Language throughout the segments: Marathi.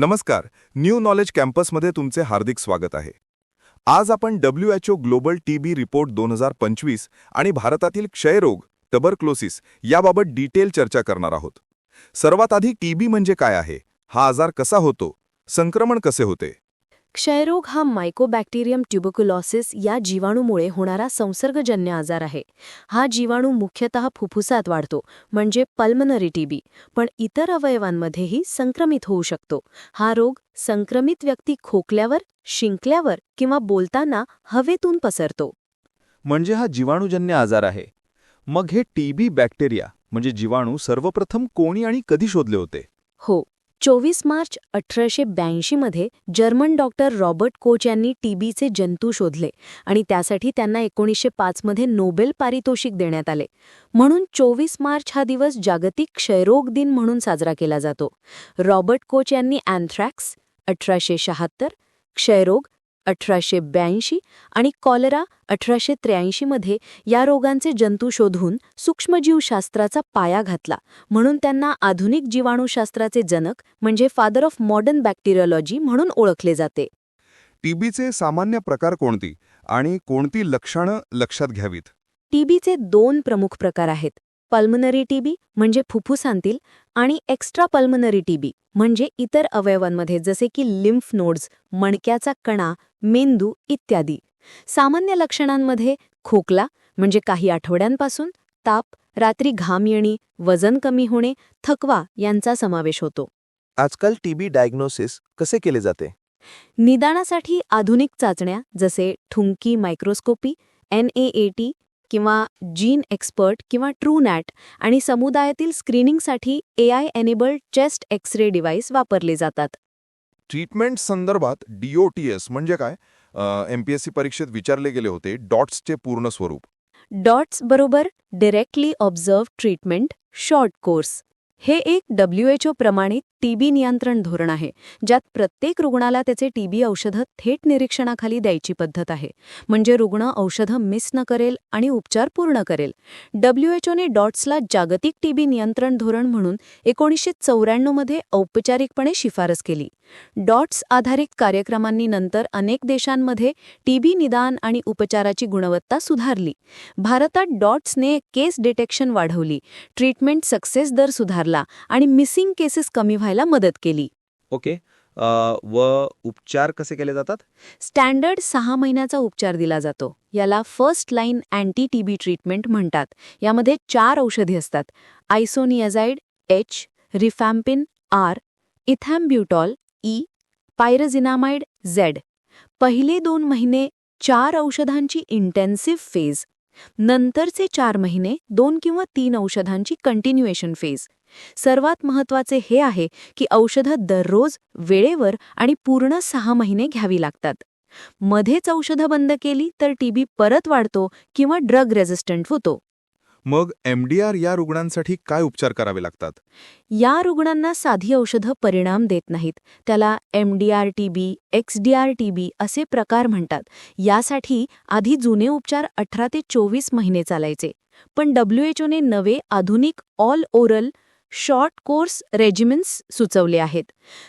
नमस्कार न्यू नॉलेज कॅम्पसमध्ये तुमचे हार्दिक स्वागत आहे. आज आपण W H O global TB report दोन हजार पंचवीस आणि भारतातील क्षयरोग टबरक्लोसिस याबाबत डिटेल चर्चा करणार आहोत. सर्वात आधी टीबी म्हणजे काय आहे? हा आजार कसा होतो? संक्रमण कसे होते? क्षयरोग हा मायकोबॅक्टेरियम ट्युबोक्युलॉसिस या जीवाणूमुळे होणारा संसर्गजन्य आजार आहे. हा जीवाणू मुख्यतः फुफ्फुसात वाढतो म्हणजे पल्मनरी टीबी पण इतर अवयवांमध्येही संक्रमित होऊ शकतो. हा रोग संक्रमित व्यक्ती खोकल्यावर शिंकल्यावर किंवा बोलताना हवेतून पसरतो. म्हणजे हा जीवाणूजन्य आजार आहे. मग हे टीबी बॅक्टेरिया म्हणजे जीवाणू सर्वप्रथम कोणी आणि कधी शोधले होते? हो चोवीस मार्च अठराशे ब्याऐंशीमध्ये जर्मन डॉक्टर रॉबर्ट कोच यांनी टीबीचे जंतू शोधले आणि त्यासाठी त्यांना एकोणीसशे पाचमध्ये नोबेल पारितोषिक देण्यात आले. म्हणून चोवीस मार्च हा दिवस जागतिक क्षयरोग दिन म्हणून साजरा केला जातो. रॉबर्ट कोच यांनी अँथ्रॅक्स अठराशे शहात्तर क्षयरोग अठराशे ब्याऐंशी आणि कॉलरा अठराशे त्र्याऐंशीमध्ये या रोगांचे जंतू शोधून सूक्ष्मजीवशास्त्राचा पाया घातला. म्हणून त्यांना आधुनिक जीवाणूशास्त्राचे जनक म्हणजे फादर ऑफ मॉडर्न बॅक्टेरियोलॉजी म्हणून ओळखले जाते. टीबीचे सामान्य प्रकार कोणती आणि कोणती लक्षणं लक्षात घ्यावीत? टीबीचे दोन प्रमुख प्रकार आहेत. पल्मनरी टीबी म्हणजे फुफ्फुसांतील आणि एक्स्ट्रा पल्मनरी टीबी म्हणजे इतर अवयवांमध्ये जसे की लिम्फ नोड्स मणक्याचा कणा मेंदू इत्यादी. सामान्य लक्षणांमध्ये खोकला म्हणजे काही आठवड्यांपासून ताप रात्री घाम येणे वजन कमी होणे थकवा यांचा समावेश होतो. आजकाल टीबी डायग्नोसिस कसे केले जाते? निदानासाठी आधुनिक चाचण्या जसे ठुंकी मायक्रोस्कोपी एनएएटी किंवा जीन एक्सपर्ट किंवा ट्रूनॅट आणि समुदायातील स्क्रीनिंगसाठी AI enabled chest X ray device वापरले जातात. ट्रीटमेंट संदर्भात डीओटीएस म्हणजे काय? एमपीएससी परीक्षेत विचारले गेले होते डॉट्सचे पूर्ण स्वरूप. डॉट्स बरोबर directly observe treatment short course हे एक डब्ल्यूएचओ प्रमाणित टीबी नियंत्रण धोरण आहे ज्यात प्रत्येक रुग्णाला त्याचे टीबी औषधं थेट निरीक्षणाखाली द्यायची पद्धत आहे. म्हणजे रुग्ण औषधं मिस न करेल आणि उपचार पूर्ण करेल. डब्ल्यूएचओने डॉट्सला जागतिक टीबी नियंत्रण धोरण म्हणून एकोणीसशे चौऱ्याण्णवमध्ये औपचारिकपणे शिफारस केली. डॉट्स आधारित कार्यक्रमांनी नंतर अनेक देशांमध्ये टीबी निदान आणि उपचाराची गुणवत्ता सुधारली. भारतात डॉट्सने केस डिटेक्शन वाढवली ट्रीटमेंट सक्सेस दर सुधारला आणि मिसिंग केसेस कमी व्हायला मदत केली. ओके. व उपचार कसे केले जातात? स्टँडर्ड सहा महिन्याचा उपचार दिला जातो. याला first line anti TB treatment म्हणतात. यामध्ये चार औषधी असतात. Isoniazid H rifampin R ethambutol E pyrazinamide Z पहिले दोन महिने चार औषधांची इंटेन्सिव्ह फेज नंतरचे चार महिने दोन किंवा तीन औषधांची कंटिन्युएशन फेज सर्वात महत्त्वाचे हे आहे की औषधं दररोज वेळेवर आणि पूर्ण सहा महिने घ्यावी लागतात. मध्येच औषधं बंद केली तर टीबी परत वाढतो किंवा ड्रग रेझिस्टंट होतो. मग एमडीआर या रुग्णांसाठी काय उपचार करावे लागतात? या रुग्णांना साधी औषधं परिणाम देत नाहीत. त्याला एमडीआर टीबी एक्सडीआर टीबी असे प्रकार म्हणतात. यासाठी आधी जुने उपचार अठरा ते चोवीस महिने चालायचे. पण डब्ल्यूएचओने नवे आधुनिक all oral short course regiments सुचवले आहेत.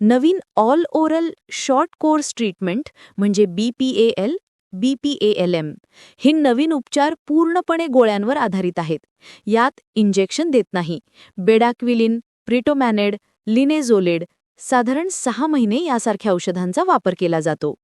नवीन all oral short course treatment म्हणजे बीपीएएल बीपीएएलएम हे नवीन उपचार पूर्णपणे गोळ्यांवर आधारित आहेत. यात इंजेक्शन देत नाही. बेडाक्विलिन प्रिटोमॅनेड लिनेझोलेड साधारण सहा महिने यासारख्या औषधांचा वापर केला जातो.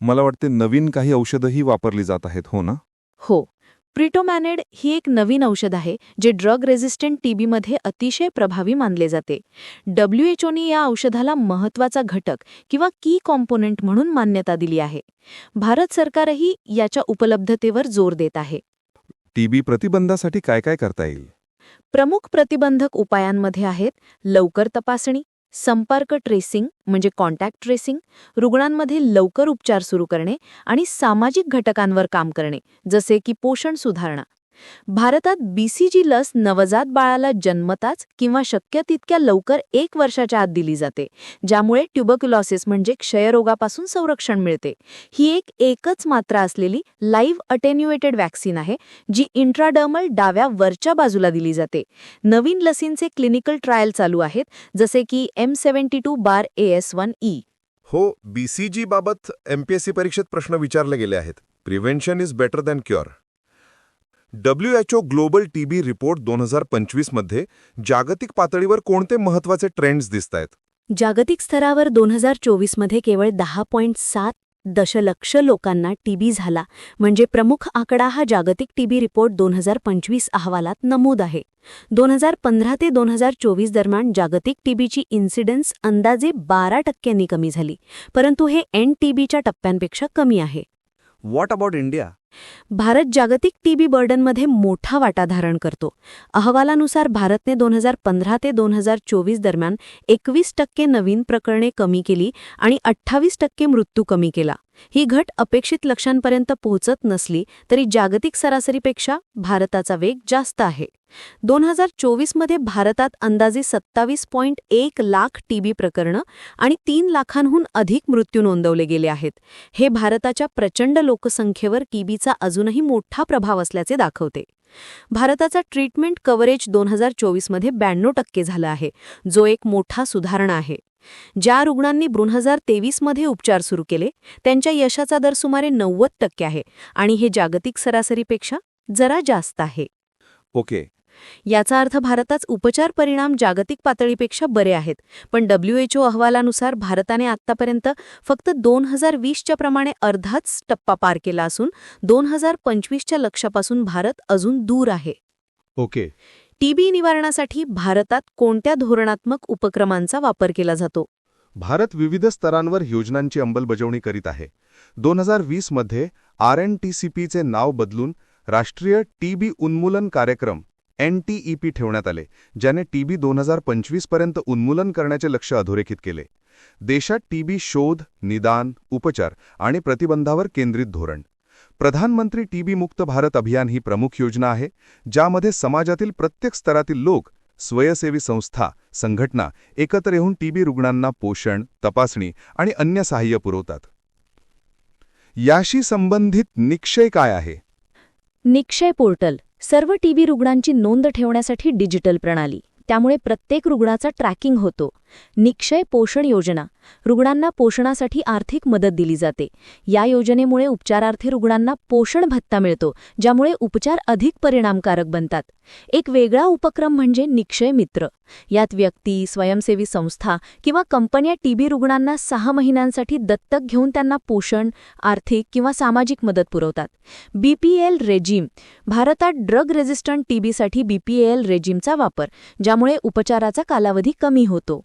मला वाटते नवीन काही औषधंही वापरली जात आहेत हो ना? हो. प्रिटोमॅनेड ही एक नवीन औषध आहे जे ड्रग रेझिस्टंट टीबीमध्ये अतिशय प्रभावी मानले जाते. डब्ल्यूएचओने या औषधाला महत्त्वाचा घटक किंवा की कॉम्पोनंट म्हणून मान्यता दिली आहे. भारत सरकारही याच्या उपलब्धतेवर जोर देत आहे. टीबी प्रतिबंधासाठी काय काय करता येईल? प्रमुख प्रतिबंधक उपायांमध्ये आहेत लवकर तपासणी संपर्क ट्रेसिंग म्हणजे कॉन्टॅक्ट ट्रेसिंग रुग्णांमध्ये लवकर उपचार सुरू करणे आणि सामाजिक घटकांवर काम करणे जसे की पोषण सुधारणा. भारतात बीसीजी लस नवजात बाळाला जन्मताच किंवा शक्य तितक्या लवकर एक वर्षाच्या आत दिली जाते ज्यामुळे ट्युबक्युलॉसिस म्हणजे क्षयरोगापासून संरक्षण मिळते. ही एक एकच मात्रा असलेली लाईव्ह अटेन्युएटेड व्हॅक्सिन आहे जी इंट्राडर्मल डाव्या वरच्या बाजूला दिली जाते. नवीन लसींचे क्लिनिकल ट्रायल चालू आहेत जसे की M seventy two bar A S one E हो बीसीजी बाबत एमपीएससी परीक्षेत प्रश्न विचारले गेले आहेत. Prevention is better than cure W H O global TB report दोन हजार पंचवीसमध्ये जागतिक पातळीवर कोणते महत्त्वाचे ट्रेंड्स दिसत आहेत जागतिक स्तरावर दोन हजार चोवीसमध्ये केवळ दहा पॉईंट सात दशलक्ष लोकांना टीबी झाला. म्हणजे प्रमुख आकडा हा जागतिक टीबी रिपोर्ट दोन हजार पंचवीस अहवालात नमूद आहे. दोन हजार पंधरा ते दोन हजार चोवीस दरम्यान जागतिक टीबीची इन्सिडन्स अंदाजे बारा टक्क्यांनी कमी झाली परंतु हे एन टीबीच्या टप्प्यांपेक्षा कमी आहे. व्हॉट अबाउट इंडिया भारत जागतिक टीबी बर्डनमध्ये मोठा वाटा धारण करतो. अहवालानुसार भारतने दोन हजार पंधरा ते दोन हजार चोवीस दरम्यान एकवीस टक्के नवीन प्रकरणे कमी केली आणि अठ्ठावीस टक्के मृत्यू कमी केला. ही घट अपेक्षित लक्षांपर्यंत पोहोचत नसली तरी जागतिक सरासरीपेक्षा भारताचा वेग जास्त आहे. दोन हजार चोवीसमध्ये भारतात अंदाजे सत्तावीस पॉईंट एक लाख टीबी प्रकरणं आणि तीन लाखांहून अधिक मृत्यू नोंदवले गेले आहेत. हे भारताच्या प्रचंड लोकसंख्येवर तिचा अजूनही मोठा प्रभाव असल्याचे दाखवते. भारताचा ट्रीटमेंट कव्हरेज दोन हजार चोवीसमध्ये ब्याण्णव टक्के झाला आहे जो एक मोठा सुधारणा आहे. ज्या रुग्णांनी दोन हजार तेवीसमध्ये उपचार सुरू केले त्यांच्या यशाचा दर सुमारे नव्वद टक्के आहे आणि हे जागतिक सरासरीपेक्षा जरा जास्त आहे. ओके. याचा अर्थ भारतात उपचार परिणाम जागतिक पातळीपेक्षा बरे आहेत. पण डब्ल्यूएचओ अहवालानुसार भारताने आत्तापर्यंत फक्त दोन हजार वीसच्या प्रमाणे अर्धाच टप्पा पार केला असून दोन हजार पंचवीसच्या लक्ष्यापासून भारत अजून दूर आहे. ओके. टीबी निवारणासाठी भारतात कोणत्या धोरणात्मक उपक्रमांचा वापर केला जातो? भारत विविध स्तरांवर योजनांची अंमलबजावणी करीत आहे. दोन हजार वीसमध्ये आर एन टी सी पीचे नाव बदलून राष्ट्रीय टीबी उन्मूलन कार्यक्रम एन टी ई पी ठेवण्यात आले ज्याने टीबी दोन हजार पंचवीसपर्यंत उन्मूलन करण्याचे लक्ष अधोरेखित केले. देशात टीबी शोध निदान उपचार आणि प्रतिबंधावर केंद्रित धोरण. प्रधानमंत्री टीबी मुक्त भारत अभियान ही प्रमुख योजना आहे ज्यामध्ये समाजातील प्रत्येक स्तरातील लोक स्वयंसेवी संस्था संघटना एकत्र येऊन टीबी रुग्णांना पोषण तपासणी आणि अन्य सहाय्य पुरवतात. याशी संबंधित निक्षय काय आहे? निक्षय पोर्टल. सर्व टीबी रुग्णांची नोंद ठेवण्यासाठी डिजिटल प्रणाली. त्यामुळे प्रत्येक रुग्णाचा ट्रॅकिंग होतो. निक्षय पोषण योजना. रुग्णांना पोषणासाठी आर्थिक मदत दिली जाते. या योजनेमुळे उपचारार्थी रुग्णांना पोषण भत्ता मिळतो ज्यामुळे उपचार अधिक परिणामकारक बनतात. एक वेगळा उपक्रम म्हणजे निक्षय मित्र. यात व्यक्ती स्वयंसेवी संस्था किंवा कंपन्या टीबी रुग्णांना सहा महिन्यांसाठी दत्तक घेऊन त्यांना पोषण आर्थिक किंवा सामाजिक मदत पुरवतात. बीपीएल रेजिम भारतात ड्रग रेझिस्टंट टीबीसाठी बीपीएल रेजिमचा वापर ज्यामुळे उपचाराचा कालावधी कमी होतो.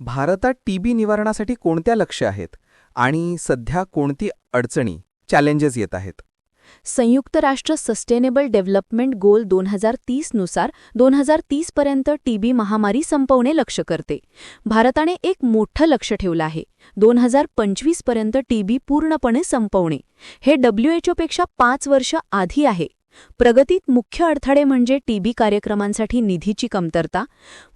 भारतात टीबी निवारणासाठी कोणत्या लक्ष्य आहेत? आणि सध्या कोणती अडचणी चॅलेंजेस येत आहेत? संयुक्त राष्ट्र सस्टेनेबल डेव्हलपमेंट गोल दोन हजार तीसनुसार दोन हजार तीसपर्यंत टीबी महामारी संपवणे लक्ष करते. भारताने एक मोठं लक्ष ठेवलं आहे. दोन हजार पंचवीसपर्यंत टीबी पूर्णपणे संपवणे. हे डब्ल्यूएचओपेक्षा पाच वर्ष आधी आहे. प्रगतीत मुख्य अडथळे म्हणजे टीबी कार्यक्रमांसाठी निधीची कमतरता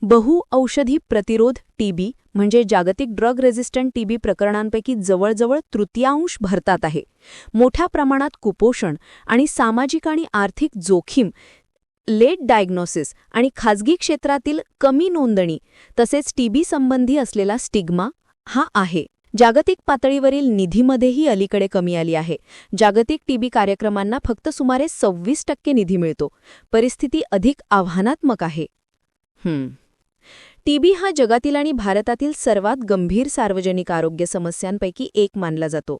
बहुऔषधी प्रतिरोध टीबी म्हणजे जागतिक ड्रग रेझिस्टंट टीबी प्रकरणांपैकी जवळजवळ तृतीयांश भरतात आहे. मोठ्या प्रमाणात कुपोषण आणि सामाजिक आणि आर्थिक जोखीम लेट डायग्नोसिस आणि खाजगी क्षेत्रातील कमी नोंदणी तसेच टीबी संबंधी असलेला स्टिग्मा हा आहे. जागतिक पातळीवरील निधीमध्येही अलीकडे कमी आली आहे. जागतिक टीबी कार्यक्रमांना फक्त सुमारे सव्वीस टक्के निधी मिळतो. परिस्थिती अधिक आव्हानात्मक आहे. टीबी हा जगातील आणि भारतातील सर्वात गंभीर सार्वजनिक आरोग्य समस्यांपैकी एक मानला जातो.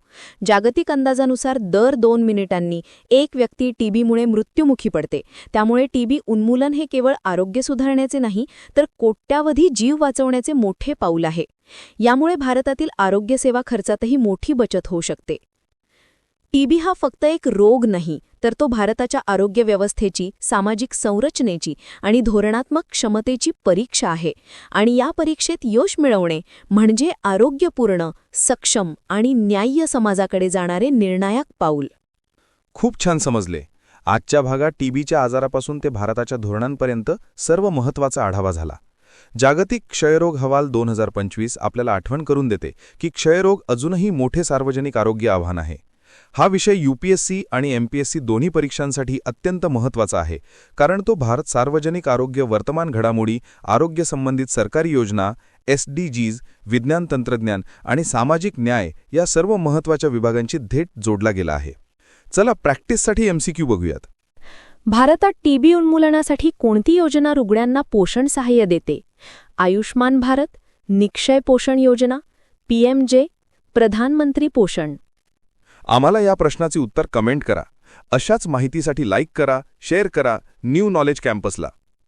जागतिक अंदाजानुसार दर दोन मिनिटांनी एक व्यक्ती टीबीमुळे मृत्युमुखी पडते. त्यामुळे टीबी उन्मूलन हे केवळ आरोग्य सुधारण्याचे नाही तर कोट्यावधी जीव वाचवण्याचे मोठे पाऊल आहे. यामुळे भारतातील आरोग्यसेवा खर्चातही मोठी बचत होऊ शकते. टीबी हा फक्त एक रोग नाही तर तो भारताच्या आरोग्य व्यवस्थेची सामाजिक संरचनेची आणि धोरणात्मक क्षमतेची परीक्षा आहे आणि या परीक्षेत यश मिळवणे म्हणजे आरोग्यपूर्ण सक्षम आणि न्याय्य समाजाकडे जाणारे निर्णायक पाऊल. खूप छान समजले. आजच्या भागात टीबीच्या आजारापासून ते भारताच्या धोरणांपर्यंत सर्व महत्त्वाचा आढावा झाला. जागतिक क्षयरोग हवाल दोन हजार पंचवीस आपल्याला आठवण करून देते की क्षयरोग अजूनही मोठे सार्वजनिक आरोग्य आव्हान आहे. हा विषय यूपीएससी आणि एमपीएससी दोन्ही परीक्षांसाठी अत्यंत महत्त्वाचा आहे कारण तो भारत सार्वजनिक आरोग्य वर्तमान घडामोडी आरोग्य संबंधित सरकारी योजना एसडीजीज विज्ञान तंत्रज्ञान आणि सामाजिक न्याय या सर्व महत्त्वाच्या विभागांची थेट जोडला गेला आहे. चला प्रॅक्टिससाठी एमसीक्यू बघूयात. भारतात टीबी उन्मूलनासाठी कोणती योजना रुग्णांना पोषण सहाय्य देते? आयुष्मान भारत निक्षय पोषण योजना पीएमजे प्रधानमंत्री पोषण. आम्हाला या प्रश्नाचे उत्तर कमेंट करा. अशाच माहितीसाठी लाईक करा शेअर करा न्यू नॉलेज कॅम्पसला.